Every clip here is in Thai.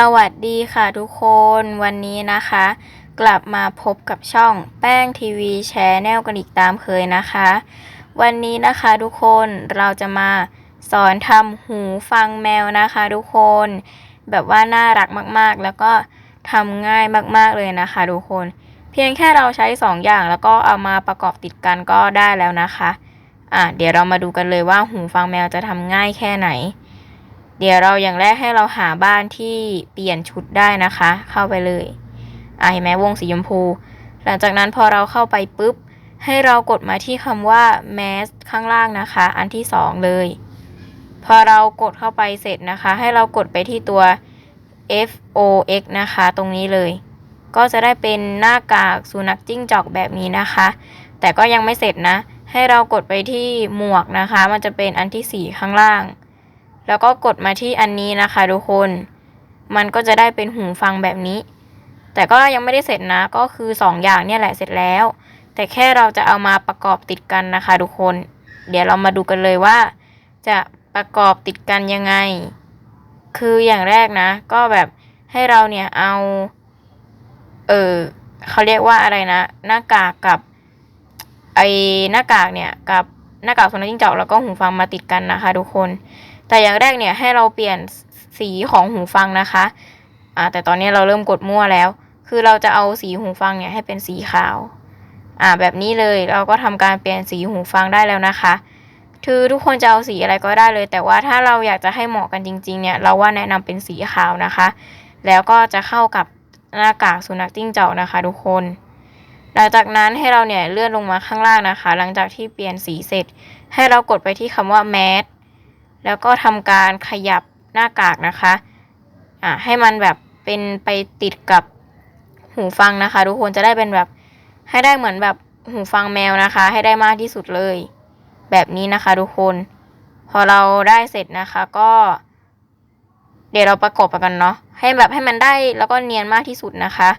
สวัสดีค่ะทุกคนวันนี้นะคะ กลับมาพบกับช่องแป้งทีวีแชนแนลกันอีกตามเคยนะคะ วันนี้นะคะทุกคนเราจะมาสอนทำหูฟังแมวนะคะทุกคน แบบว่าน่ารักมากๆ แล้วก็ทำง่ายมากๆเลยนะคะทุกคน เพียงแค่เราใช้สองอย่างแล้วก็เอามาประกอบติดกันก็ได้แล้วนะคะอะเดี๋ยวเรามาดูกันเลยว่าหูฟังแมวจะทำง่ายแค่ไหน เดี๋ยวเราอย่างแรกให้เราหาบ้านที่เปลี่ยนชุดได้นะคะ เข้าไปเลยอะเห็นไหมวงสีชมพู หลังจากนั้นพอเราเข้าไปปุ๊บ ให้เรากดมาที่คำว่า mask ข้างล่างนะคะ อันที่สองเลย พอเรากดเข้าไปเสร็จนะคะ ให้เรากดไปที่ตัว F O X นะคะ ตรงนี้เลย ก็จะได้เป็นหน้ากากสุนัขจิ้งจอกแบบนี้นะคะ แต่ก็ยังไม่เสร็จนะ ให้เรากดไปที่หมวกนะคะ มันจะเป็นอันที่สี่ข้างล่าง แล้วก็กดมาที่อันนี้นะคะทุกคน มันก็จะได้เป็นหูฟังแบบนี้ แต่ก็ยังไม่ได้เสร็จนะ ก็คือสองอย่างเนี่ยแหละเสร็จแล้ว แต่แค่เราจะเอามาประกอบติดกันนะคะทุกคน เดี๋ยวเรามาดูกันเลยว่า จะประกอบติดกันยังไง คืออย่างแรกนะ ก็แบบให้เราเนี่ยเอา เออเขาเรียกว่าอะไรนะ หน้ากากกับไอหน้ากากเนี่ยกับหน้ากากสุนัขจิ้งจอกแล้วก็หูฟังมาติดกันนะคะ ทุกคน แต่อย่างแรกเนี่ยให้เราเปลี่ยนสีของหูฟังนะคะอ่าแต่ตอนนี้เราเริ่มกดมั่วแล้ว คือเราจะเอาสีหูฟังเนี่ยให้เป็นสีขาวอ่าแบบนี้เลยเราก็ทำการเปลี่ยนสีหูฟังได้แล้วนะคะคือทุกคนจะเอาสีอะไรก็ได้เลย แต่ว่าถ้าเราอยากจะให้เหมาะกันจริง ๆ เนี่ย เราว่าแนะนำเป็นสีขาวนะคะ แล้วก็จะเข้ากับหน้ากากสุนัขจิ้งจอกนะคะ ทุกคน หลังจากนั้นให้เราเนี่ยเลื่อนลงมาข้างล่างนะคะ หลังจากที่เปลี่ยนสีเสร็จ ให้เรากดไปที่คำว่า mask แล้วก็ทำการขยับหน้ากากนะคะอ่าให้มันแบบเป็นไปติดกับหูฟังนะคะ ทุกคนจะได้เป็นแบบให้ได้เหมือนแบบหูฟังแมวนะคะ ให้ได้มากที่สุดเลย แบบนี้นะคะ ทุกคน พอเราได้เสร็จนะคะก็ เดี๋ยวเราประกอบกันเนาะให้แบบให้มันได้แล้วก็เนียนมากที่สุดนะคะ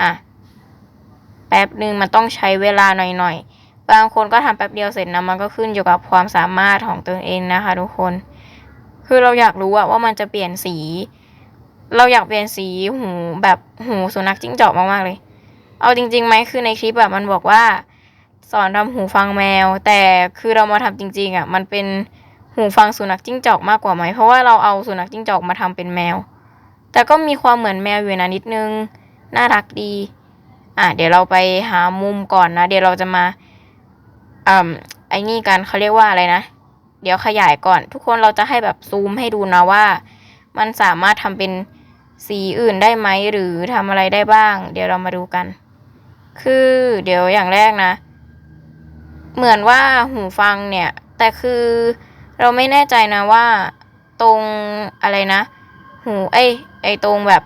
อะแป๊บหนึ่งมันต้องใช้เวลาหน่อยๆ บางคนก็ทำแป๊บเดียวเสร็จนะมันก็ขึ้นอยู่กับความสามารถของตัวเองนะคะทุกคน คือเราอยากรู้อะว่ามันจะเปลี่ยนสี เราอยากเปลี่ยนสีหูแบบหูสุนัขจิ้งจอกมากๆเลย เอาจริงๆไหมคือในคลิปแบบมันบอกว่า สอนทำหูฟังแมว แต่คือเรามาทำจริง ๆอะมันเป็นหูฟังสุนัขจิ้งจอกมากกว่าไหม เพราะว่าเราเอาสุนัขจิ้งจอกมาทำเป็นแมว แต่ก็มีความเหมือนแมวอยู่นะนิดนึง น่ารักดี อะเดี๋ยวเราไปหามุมก่อนนะ เดี๋ยวเราจะมา อ่าไอ้นี่กันเขาเรียกว่าอะไรนะ เดี๋ยวขยายก่อน ทุกคนเราจะให้แบบซูมให้ดูนะว่า มันสามารถทำเป็นสีอื่นได้ไหมหรือทำอะไรได้บ้าง เดี๋ยวเรามาดูกัน คือเดี๋ยวอย่างแรกนะ เหมือนว่าหูฟังเนี่ย แต่คือเราไม่แน่ใจนะว่า ตรงอะไรนะ หูไอ้ไอ้ตรงแบบ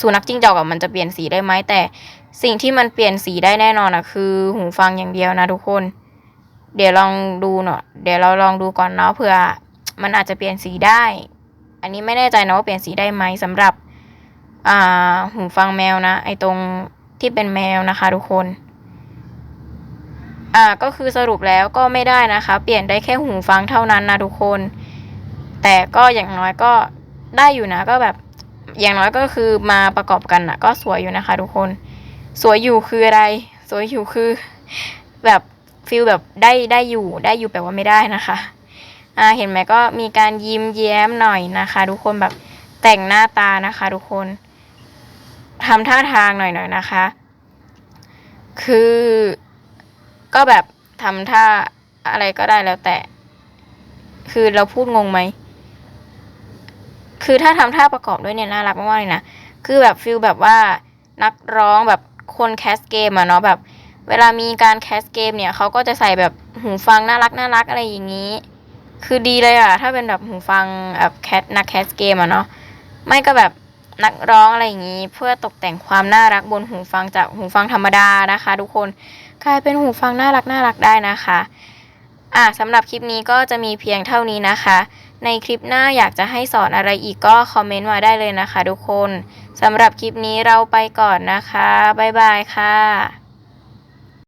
สุนัขจิ้งจอกอะมันจะเปลี่ยนสีได้ไหมแต่สิ่งที่มันเปลี่ยนสีได้แน่นอนอะคือ หูฟังอย่างเดียวนะทุกคน เดี๋ยวลองดูหน่อเดี๋ยวเราลองดูก่อนเนาะเผื่อมันอาจจะเปลี่ยนสีได้ อันนี้ไม่แน่ใจนะว่าเปลี่ยนสีได้ไหมสำหรับอ่าหูฟังแมวนะไอตรงที่เป็นแมวนะคะ ทุกคน อ่าก็คือสรุปแล้วก็ไม่ได้นะคะ เปลี่ยนได้แค่หูฟังเท่านั้นนะทุกคน แต่ก็อย่างน้อยก็ได้อยู่นะก็แบบ อย่างน้อยก็คือมาประกอบกันนะก็สวยอยู่นะคะ ทุกคน สวยอยู่คืออะไร สวยอยู่คือ แบบฟิลแบบได้ได้อยู่ได้อยู่แปลว่าไม่ได้นะคะอ่าเห็นไหมก็มีการยิ้มแย้มหน่อยนะคะ ทุกคนแบบแต่งหน้าตานะคะ ทุกคนทำท่าทางหน่อยหน่อยนะคะ คือก็แบบทำท่าอะไรก็ได้แล้วแต่ คือเราพูดงงไหม คือถ้าทำท่าประกอบด้วยเนี่ยน่ารักมากๆเลยนะ คือแบบฟิลแบบว่านักร้องแบบคนแคสเกมอะเนาะแบบ เวลามีการแคสเกมเนี่ยเขาก็จะใส่แบบหูฟังน่ารักน่ารักอะไรอย่างนี้ คือดีเลยอะถ้าเป็นแบบหูฟังแบบแคสนักแคสเกมอะเนาะไม่ก็แบบนักร้องอะไรอย่างนี้ เพื่อตกแต่งความน่ารักบนหูฟังจากหูฟังธรรมดานะคะ ทุกคนกลายเป็นหูฟังน่ารักน่ารักได้นะคะ อะสำหรับคลิปนี้ก็จะมีเพียงเท่านี้นะคะ ในคลิปหน้าอยากจะให้สอนอะไรอีกก็คอมเมนต์มาได้เลยนะคะทุกคนสำหรับคลิปนี้เราไปก่อนนะคะ บ๊ายบายค่ะ